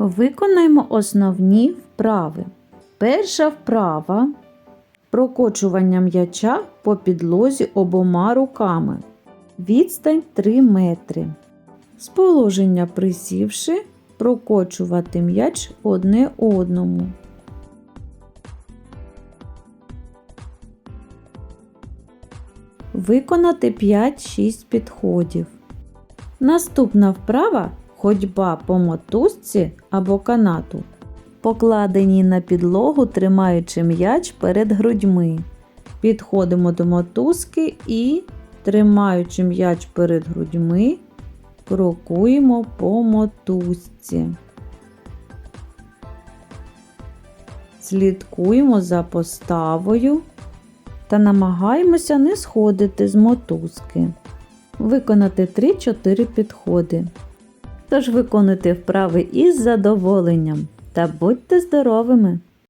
Виконаємо основні вправи. Перша вправа прокочування м'яча по підлозі обома руками. Відстань 3 метри. З положення присівши, прокочувати м'яч одне одному. Виконати 5-6 підходів. Наступна вправа ходьба по мотузці або канату, покладеній на підлогу, тримаючи м'яч перед грудьми. Підходимо до мотузки і, тримаючи м'яч перед грудьми, крокуємо по мотузці. Слідкуємо за поставою та намагаємося не сходити з мотузки. Виконати 3-4 підходи. Тож виконуйте вправи із задоволенням та будьте здоровими!